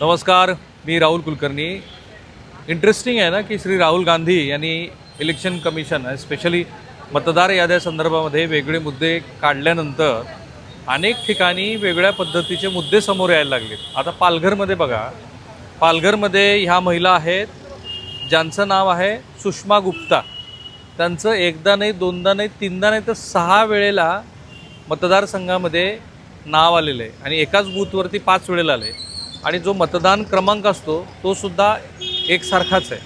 नमस्कार मी राहुल कुलकर्णी. इंटरेस्टिंग आहे ना की श्री राहुल गांधी यांनी इलेक्शन कमिशन स्पेशली मतदार याद्या संदर्भामध्ये वेगळे मुद्दे काढल्यानंतर अनेक ठिकाणी वेगळ्या पद्धतीचे मुद्दे समोर यायला लागले आता पालघरमध्ये बघा. पालघरमध्ये ह्या महिला आहेत ज्यांचं नाव आहे सुषमा गुप्ता. त्यांचं एकदा नाही दोनदा नाही तीनदा नाही तर सहा वेळेला मतदारसंघामध्ये नाव आलेलं आहे. आणि एकाच बूथवरती पाच वेळेला आलं आहे आणि जो मतदान क्रमांक असतो तो सुद्धा एकसारखाच आहे.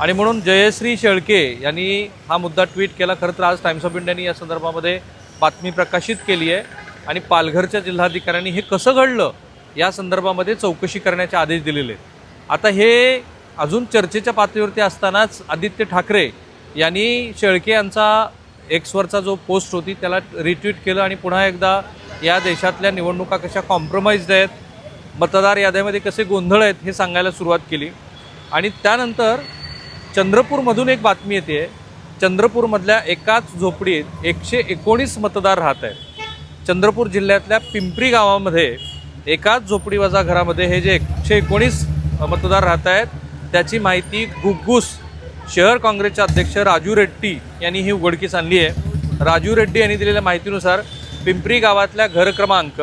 आणि म्हणून जयश्री शेळके यांनी हा मुद्दा ट्विट केला. खरं तर आज टाइम्स ऑफ इंडियाने या संदर्भामध्ये बातमी प्रकाशित केली आहे. आणि पालघरच्या जिल्हाधिकाऱ्यांनी हे कसं घडलं या संदर्भामध्ये चौकशी करण्याचे आदेश दिलेले आहेत. आता हे अजून चर्चेच्या पातळीवरती असतानाच आदित्य ठाकरे यांनी शेळके यांचा एक्सवरचा जो पोस्ट होती त्याला रिट्वीट केलं आणि पुन्हा एकदा या देशातल्या निवडणुका कशा कॉम्प्रोमाइज्ड आहेत मतदार याद्यामध्ये कसे गोंधळ आहेत हे सांगायला सुरुवात केली. आणि त्यानंतर चंद्रपूरमधून एक बातमी येते. चंद्रपूरमधल्या एकाच झोपडीत एकशे एकोणीस मतदार राहत आहेत. चंद्रपूर जिल्ह्यातल्या पिंपरी गावामध्ये एकाच झोपडीवाजा घरामध्ये हे जे एकशे एकोणीस मतदार राहत आहेत त्याची माहिती गुग्गूस शहर काँग्रेसचे अध्यक्ष राजू रेड्डी यांनी ही उघडकीस आणली आहे. राजू रेड्डी यांनी दिलेल्या माहितीनुसार पिंपरी गावातल्या घर क्रमांक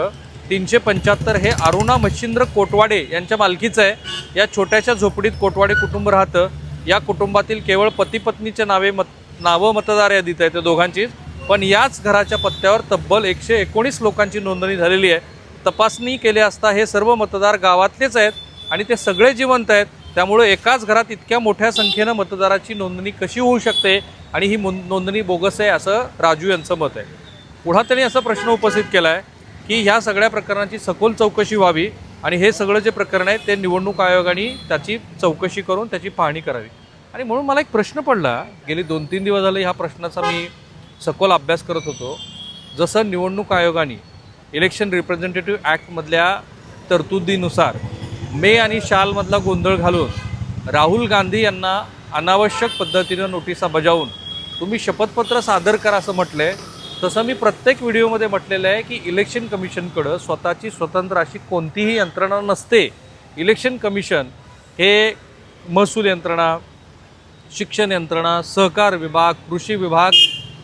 तीनशे पंच्याहत्तर हे अरुणा मच्छिंद्र कोटवाडे यांच्या मालकीचं आहे. या छोट्याशा झोपडीत कोटवाडे कुटुंब राहतं. या कुटुंबातील केवळ पती पत्नीचे नावे मत नावं मतदार यादीत आहेत त्या दोघांचीच. पण याच घराच्या पत्त्यावर तब्बल एकशे एकोणीस लोकांची नोंदणी झालेली आहे. तपासणी केली असता हे सर्व मतदार गावातलेच आहेत आणि ते सगळे जिवंत आहेत. त्यामुळे एकाच घरात इतक्या मोठ्या संख्येनं मतदाराची नोंदणी कशी होऊ शकते आणि ही मुन- नोंदणी बोगस आहे असं राजू यांचं मत आहे. पुढा त्यांनी असा प्रश्न उपस्थित केला आहे की ह्या सगळ्या प्रकरणाची सखोल चौकशी व्हावी आणि हे सगळं जे प्रकरण आहे ते निवडणूक आयोगाने त्याची चौकशी करून त्याची पाहणी करावी. आणि म्हणून मला एक प्रश्न पडला गेली दोन तीन दिवस झाले ह्या प्रश्नाचा मी सखोल अभ्यास करत होतो. जसं निवडणूक आयोगाने इलेक्शन रिप्रेझेंटेटिव्ह ॲक्टमधल्या तरतुदीनुसार मे आणि शालमधला गोंधळ घालून राहुल गांधी यांना अनावश्यक पद्धतीनं नोटिसा बजावून तुम्ही शपथपत्र सादर करा असं म्हटलं आहे तसं मी प्रत्येक व्हिडिओमध्ये म्हटलेलं आहे की इलेक्शन कमिशनकडं स्वतःची स्वतंत्र अशी कोणतीही यंत्रणा नसते. इलेक्शन कमिशन हे महसूल यंत्रणा शिक्षण यंत्रणा सहकार विभाग कृषी विभाग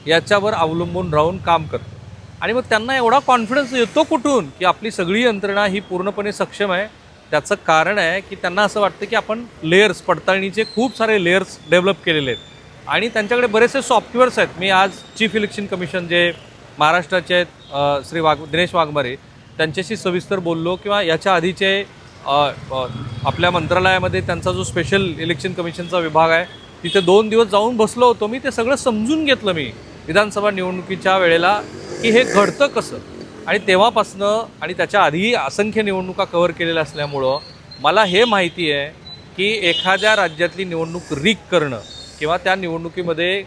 याच्यावर अवलंबून राहून काम करतं. आणि मग त्यांना एवढा कॉन्फिडन्स येतो कुठून की आपली सगळी यंत्रणा ही पूर्णपणे सक्षम आहे? त्याचं कारण आहे की त्यांना असं वाटतं की आपण लेयर्स पडताळणीचे खूप सारे लेयर्स डेव्हलप केलेले आहेत. आणि त्यांच्याकडे बरेचसे सॉफ्टवेअर्स आहेत. मी आज चीफ इलेक्शन कमिशन जे महाराष्ट्राचे आहेत श्री वाघ दिनेश वाघमारे त्यांच्याशी सविस्तर बोललो किंवा याच्या आधीचे आपल्या मंत्रालयामध्ये त्यांचा जो स्पेशल इलेक्शन कमिशनचा विभाग आहे तिथे दोन दिवस जाऊन बसलो होतो. मी ते सगळं समजून घेतलं मी विधानसभा निवडणुकीच्या वेळेला की हे घडतं कसं. आणि तेव्हापासनं आणि त्याच्या आधीही असंख्य निवडणुका कव्हर केलेल्या असल्यामुळं मला हे माहिती आहे की एखाद्या राज्यातली निवडणूक रीक करणं किंवा त्या निवडणुकीमध्ये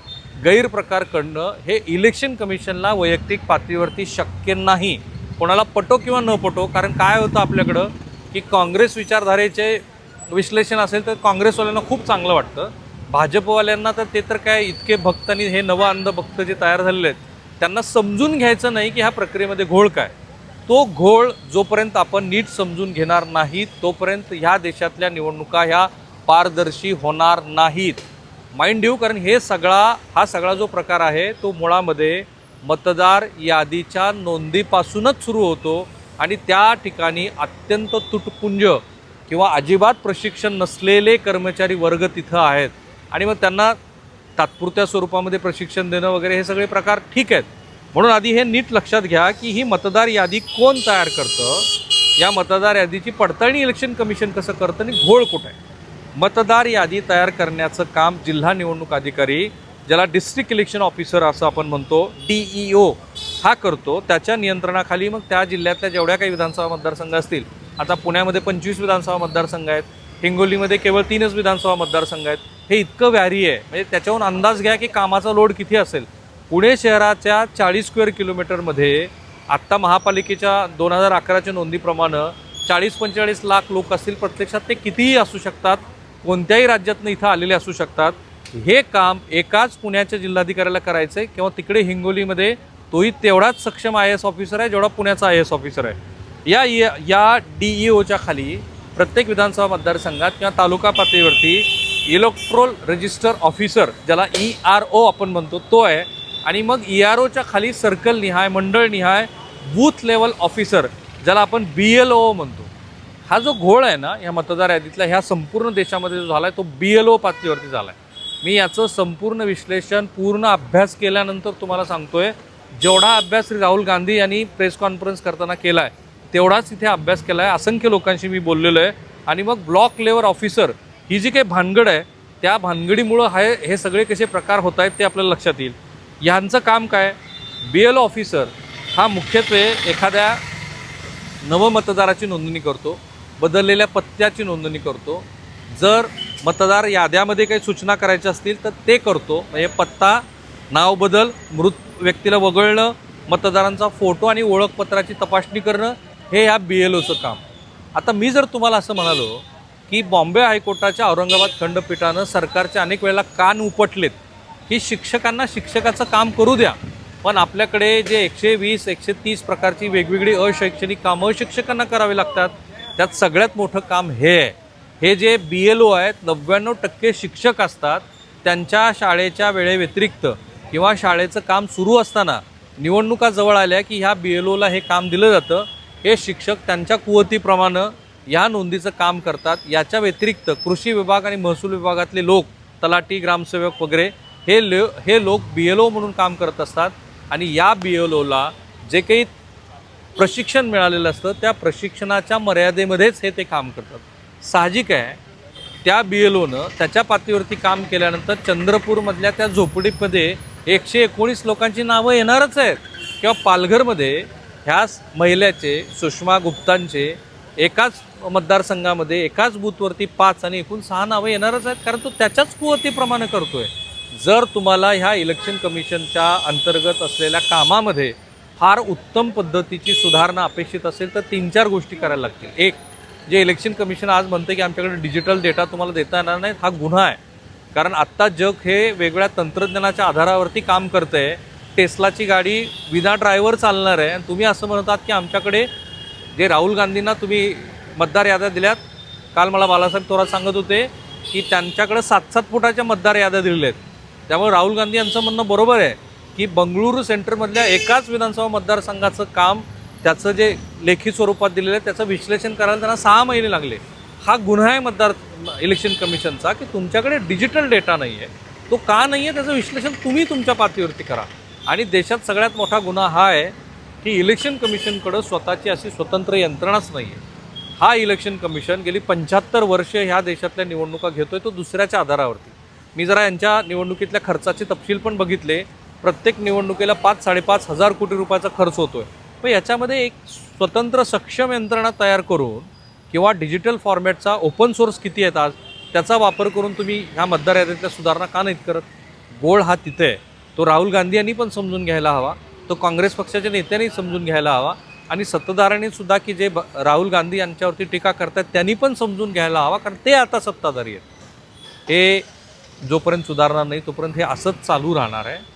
गैरप्रकार करणं हे इलेक्शन कमिशनला वैयक्तिक पातळीवरती शक्य नाही. कोणाला पटो किंवा न पटो कारण काय होतं आपल्याकडं की काँग्रेस विचारधारेचे विश्लेषण असेल तर काँग्रेसवाल्यांना खूप चांगलं वाटतं. भाजपवाल्यांना तर ते तर काय इतके भक्त आणि हे नवं अंध भक्त जे तयार झालेले आहेत त्यांना समजून घ्यायचं नाही की ह्या प्रक्रियेमध्ये घोळ काय. तो घोळ जोपर्यंत आपण नीट समजून घेणार नाही तोपर्यंत ह्या देशातल्या निवडणुका ह्या पारदर्शी होणार नाहीत. माइंड यू कारण हे सगळा हा सगळा जो प्रकार आहे तो मुळामध्ये मतदार यादीच्या नोंदीपासूनच सुरू होतो आणि त्या ठिकाणी अत्यंत तुटपुंज किंवा अजिबात प्रशिक्षण नसलेले कर्मचारी वर्ग तिथं आहेत. आणि मग त्यांना तात्पुरत्या स्वरूपामध्ये प्रशिक्षण देणं वगैरे हे सगळे प्रकार ठीक आहेत. म्हणून आधी हे नीट लक्षात घ्या की ही मतदार यादी कोण तयार करतं? या मतदार यादीची पडताळणी इलेक्शन कमिशन कसं करतं आणि घोळ कुठं आहे? मतदार यादी तयार करण्याचं काम जिल्हा निवडणूक अधिकारी ज्याला डिस्ट्रिक्ट इलेक्शन ऑफिसर असं आपण म्हणतो डी ओ हा करतो. त्याच्या नियंत्रणाखाली मग त्या जिल्ह्यातल्या जेवढ्या काही विधानसभा मतदारसंघ असतील आता पुण्यामध्ये पंचवीस विधानसभा मतदारसंघ आहेत हिंगोलीमध्ये केवळ तीनच विधानसभा मतदारसंघ आहेत. हे इतकं व्यारी आहे. म्हणजे त्याच्याहून अंदाज घ्या की कामाचा लोड किती असेल. पुणे शहराच्या चाळीस स्क्वेअर किलोमीटरमध्ये आत्ता महापालिकेच्या दोन हजार अकराच्या नोंदीप्रमाणे चाळीस पंचेचाळीस लाख लोक असतील प्रत्यक्षात ते कितीही असू शकतात कोणत्याही राज्यातनं इथं आलेले असू शकतात. हे काम एकाच पुण्याच्या जिल्हाधिकाऱ्याला करायचं आहे किंवा तिकडे हिंगोलीमध्ये तोही तेवढाच सक्षम आय एस ऑफिसर आहे जेवढा पुण्याचा आय एस ऑफिसर आहे. या या डी ई ओच्या खाली प्रत्येक विधानसभा मतदारसंघात किंवा तालुका पातळीवरती इलेक्ट्रोल रजिस्टर ऑफिसर ज्याला ई आर ओ आपण म्हणतो तो आहे. आणि मग ई आर ओच्या खाली सर्कल निहाय मंडळ निहाय बूथ लेवल ऑफिसर ज्याला आपण बी एल ओ म्हणतो. हा जो घोळ आहे ना ह्या मतदार यादीतला ह्या संपूर्ण देशामध्ये जो झाला आहे तो बी एल ओ पातळीवरती झाला आहे मी याचं संपूर्ण विश्लेषण पूर्ण अभ्यास केल्यानंतर तुम्हाला सांगतोय जेवढा अभ्यास श्री राहुल गांधी यांनी प्रेस कॉन्फरन्स करताना केला आहे तेवढाच इथे अभ्यास केला आहे असंख्य लोकांशी मी बोललेलो आहे. आणि मग ब्लॉक लेवल ऑफिसर ही जी काही भानगड आहे त्या भानगडीमुळं हे हे सगळे कसे प्रकार होत आहेत ते आपल्याला लक्षात येईल. ह्यांचं काम काय? बी एल ऑफिसर हा मुख्यत्वे एखाद्या नवमतदाराची नोंदणी करतो. बदललेल्या पत्त्याची नोंदणी करतो. जर मतदार याद्यामध्ये काही सूचना करायच्या असतील तर ते करतो. म्हणजे पत्ता नाव बदल मृत व्यक्तीला वगळणं मतदारांचा फोटो आणि ओळखपत्राची तपासणी करणं हे ह्या बी एल ओचं काम. आता मी जर तुम्हाला असं म्हणालो की बॉम्बे हायकोर्टाच्या औरंगाबाद खंडपीठानं सरकारच्या अनेक वेळेला कान उपटलेत की शिक्षकांना शिक्षकाचं काम करू द्या. पण आपल्याकडे जे एकशे वीस एकशे तीस प्रकारची वेगवेगळी अशैक्षणिक कामं शिक्षकांना करावी लागतात. त्यात सगळ्यात मोठं काम हे आहे. हे जे बी एल ओ आहेत नव्याण्णव टक्के शिक्षक असतात त्यांच्या शाळेच्या वेळेव्यतिरिक्त किंवा शाळेचं काम सुरू असताना निवडणुका जवळ आल्या की ह्या बी एल ओला हे काम दिलं जातं. हे शिक्षक त्यांच्या कुवतीप्रमाणे या नोंदीचं काम करतात. याच्या व्यतिरिक्त कृषी विभाग आणि महसूल विभागातले लोक तलाठी ग्रामसेवक वगैरे हे लो हे लोक बी एल ओ म्हणून काम करत असतात. आणि या बी एल ओला जे काही प्रशिक्षण मिळालेलं असतं त्या प्रशिक्षणाच्या मर्यादेमध्येच हे ते काम करतात. साहजिक आहे त्या बी एल ओनं त्याच्या पातळीवरती काम केल्यानंतर चंद्रपूरमधल्या त्या झोपडीमध्ये एकशे एकोणीस लोकांची नावं येणारच आहेत. किंवा पालघरमध्ये ह्या महिलेचे सुषमा गुप्तांचे एकाच मतदारसंघामध्ये एकाच बूथवरती पाच आणि एकूण सहा नावं येणारच आहेत कारण तो त्याच्याच कुवतीप्रमाणे आहे जर तुम्हाला ह्या इलेक्शन कमिशनच्या अंतर्गत असलेल्या कामामध्ये फार उत्तम पद्धतीची सुधारणा अपेक्षित असेल तर तीन चार गोष्टी करायला लागतील. एक जे इलेक्शन कमिशन आज म्हणते की आमच्याकडे डिजिटल डेटा तुम्हाला देता येणार नाही हा गुन्हा आहे. कारण आत्ता जग हे वेगळ्या तंत्रज्ञानाच्या आधारावरती काम करतं आहे टेस्लाची गाडी विना ड्रायव्हर चालणार आहे. आणि तुम्ही असं म्हणतात की आमच्याकडे जे राहुल गांधींना तुम्ही मतदार याद्या दिल्यात काल मला बालासाहेब थोरात सांगत होते की त्यांच्याकडे सात सात फुटाच्या मतदार याद्या दिलेल्या आहेत. त्यामुळे राहुल गांधी यांचं म्हणणं बरोबर आहे. की बंगळुरू सेंटरमधल्या एकाच विधानसभा मतदारसंघाचं काम त्याचं जे लेखी स्वरूपात दिलेलं आहे त्याचं विश्लेषण करायला त्यांना सहा महिने लागले. हा गुन्हा आहे मतदार इलेक्शन कमिशनचा की तुमच्याकडे डिजिटल डेटा नाही आहे. तो का नाही आहे त्याचं विश्लेषण तुम्ही तुमच्या पातळीवरती करा. आणि देशात सगळ्यात मोठा गुन्हा हा आहे की इलेक्शन कमिशनकडं स्वतःची अशी स्वतंत्र यंत्रणाच नाही आहे. हा इलेक्शन कमिशन गेली पंच्याहत्तर वर्ष ह्या देशातल्या निवडणुका घेतोय तो दुसऱ्याच्या आधारावरती. मी जरा यांच्या निवडणुकीतल्या खर्चाचे तपशील पण बघितले. प्रत्येक निवडणुकीला पाच साडेपाच हजार कोटी रुपयाचा खर्च होतो आहे पण याच्यामध्ये एक स्वतंत्र सक्षम यंत्रणा तयार करून किंवा डिजिटल फॉर्मॅटचा ओपन सोर्स किती आहेत आज त्याचा वापर करून तुम्ही ह्या मतदार यादीतल्या सुधारणा का नाहीत करत? गोळ हा तिथे आहे. तो राहुल गांधी यांनी पण समजून घ्यायला हवा. तो काँग्रेस पक्षाच्या नेत्यांनी समजून घ्यायला हवा. आणि सत्ताधाऱ्यांनी सुद्धा की जे ब- राहुल गांधी यांच्यावरती टीका करतात त्यांनी पण समजून घ्यायला हवा कारण ते आता सत्ताधारी आहेत. हे जोपर्यंत सुधारणार नाही तोपर्यंत हे असंच चालू राहणार आहे.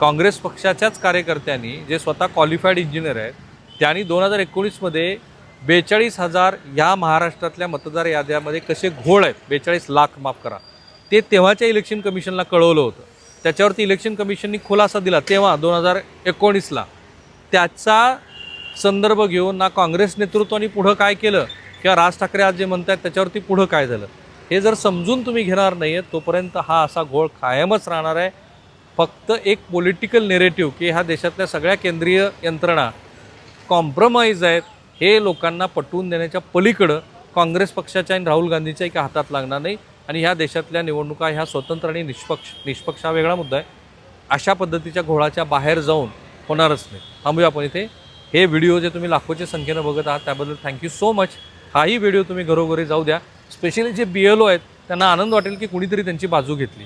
काँग्रेस पक्षाच्याच कार्यकर्त्यांनी जे स्वतः क्वालिफाईड इंजिनियर आहेत त्यांनी दोन हजार एकोणीसमध्ये बेचाळीस हजार या महाराष्ट्रातल्या मतदार याद्यामध्ये कसे घोळ आहेत बेचाळीस लाख माफ करा. ते तेव्हाच्या इलेक्शन कमिशनला कळवलं होतं. त्याच्यावरती इलेक्शन कमिशननी खुलासा दिला तेव्हा दोन हजार एकोणीसला. त्याचा संदर्भ घेऊन ना काँग्रेस नेतृत्वाने पुढं काय केलं किंवा राज ठाकरे आज जे म्हणतात त्याच्यावरती पुढं काय झालं हे जर समजून तुम्ही घेणार नाही आहेत तोपर्यंत हा असा घोळ कायमच राहणार आहे. फक्त एक पॉलिटिकल नेरेटिव्ह की ह्या देशातल्या सगळ्या केंद्रीय यंत्रणा कॉम्प्रोमाइज आहेत हे लोकांना पटवून देण्याच्या पलीकडं काँग्रेस पक्षाच्या आणि राहुल गांधीच्या एका हातात लागणार नाही. आणि ह्या देशातल्या निवडणुका ह्या स्वतंत्र आणि निष्पक्ष निष्पक्ष हा वेगळा मुद्दा आहे. अशा पद्धतीच्या घोळाच्या बाहेर जाऊन होणारच नाही. थांबूया आपण इथे. हे व्हिडिओ जे तुम्ही लाखोच्या संख्येनं बघत आहात त्याबद्दल थँक्यू सो मच हाही व्हिडिओ तुम्ही घरोघरी जाऊ द्या. स्पेशली जे बी एल ओ आहेत त्यांना आनंद वाटेल की कुणीतरी त्यांची बाजू घेतली.